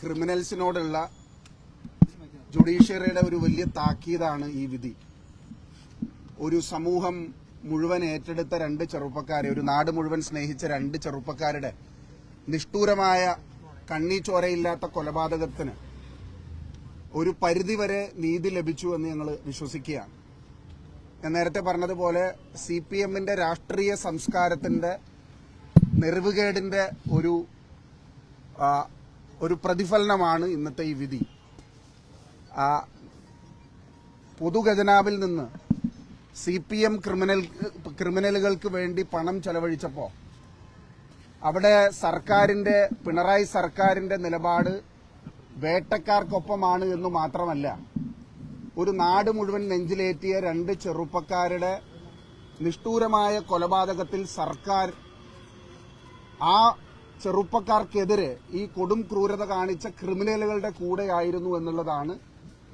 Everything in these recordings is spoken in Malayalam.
ക്രിമിനൽസിനോടുള്ള ജുഡീഷ്യറിയുടെ ഒരു വലിയ താക്കീതാണ് ഈ വിധി. ഒരു സമൂഹം മുഴുവൻ ഏറ്റെടുത്ത രണ്ട് ചെറുപ്പക്കാരെ ഒരു നാട് മുഴുവൻ സ്നേഹിച്ച രണ്ട് ചെറുപ്പക്കാരുടെ നിഷ്ഠൂരമായ കണ്ണീ ചോരയില്ലാത്ത കൊലപാതകത്തിന് ഒരു പരിധിവരെ നീതി ലഭിച്ചു എന്ന് ഞങ്ങൾ വിശ്വസിക്കുകയാണ്. ഞാൻ നേരത്തെ പറഞ്ഞതുപോലെ സി പി എമ്മിന്റെ രാഷ്ട്രീയ സംസ്കാരത്തിന്റെ നെറിവുകേടിന്റെ ഒരു ഒരു പ്രതിഫലനമാണ് ഇന്നത്തെ ഈ വിധി. ആ, പൊതുഖജനാവിൽ നിന്ന് സി പി എം ക്രിമിനൽ ക്രിമിനലുകൾക്ക് വേണ്ടി പണം ചെലവഴിച്ചപ്പോൾ അവിടെ സർക്കാരിന്റെ പിണറായി സർക്കാരിന്റെ നിലപാട് വേട്ടക്കാർക്കൊപ്പമാണ് എന്ന് മാത്രമല്ല ഒരു നാട് മുഴുവൻ നെഞ്ചിലേറ്റിയ രണ്ട് ചെറുപ്പക്കാരുടെ നിഷ്ഠൂരമായ കൊലപാതകത്തിൽ സർക്കാർ ആ ചെറുപ്പക്കാർക്കെതിരെ ഈ കൊടും ക്രൂരത കാണിച്ച ക്രിമിനലുകളുടെ കൂടെയായിരുന്നു എന്നുള്ളതാണ്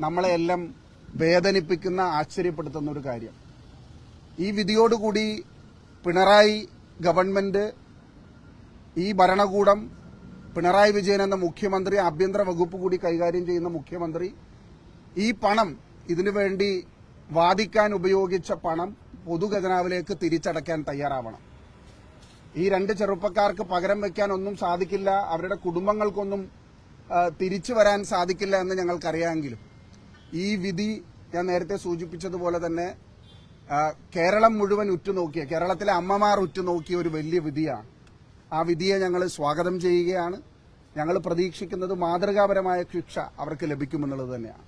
നമ്മളെയെല്ലാം വേദനിപ്പിക്കുന്ന ആശ്ചര്യപ്പെടുത്തുന്ന ഒരു കാര്യം. ഈ വിധിയോടുകൂടി പിണറായി ഗവൺമെന്റ് ഈ ഭരണകൂടം പിണറായി വിജയൻ എന്ന മുഖ്യമന്ത്രി ആഭ്യന്തര വകുപ്പ് കൂടി കൈകാര്യം ചെയ്യുന്ന മുഖ്യമന്ത്രി ഈ പണം ഇതിനുവേണ്ടി വാദിക്കാൻ ഉപയോഗിച്ച പണം പൊതുഖജനാവിലേക്ക് തിരിച്ചടയ്ക്കാൻ തയ്യാറാവണം. ഈ രണ്ട് ചെറുപ്പക്കാർക്ക് പകരം വെക്കാൻ ഒന്നും സാധിക്കില്ല. അവരുടെ കുടുംബങ്ങൾക്കൊന്നും തിരിച്ചു വരാൻ സാധിക്കില്ല എന്ന് ഞങ്ങൾക്കറിയാമെങ്കിലും. ഈ വിധി ഞാൻ നേരത്തെ സൂചിപ്പിച്ചതുപോലെ തന്നെ കേരളം മുഴുവൻ ഉറ്റുനോക്കിയ കേരളത്തിലെ അമ്മമാർ ഉറ്റുനോക്കിയ ഒരു വലിയ വിധിയാണ്. ആ വിധിയെ ഞങ്ങൾ സ്വാഗതം ചെയ്യുകയാണ്. ഞങ്ങൾ പ്രതീക്ഷിക്കുന്നത് മാതൃകാപരമായ ശിക്ഷ അവർക്ക് ലഭിക്കുമെന്നുള്ളത് തന്നെയാണ്.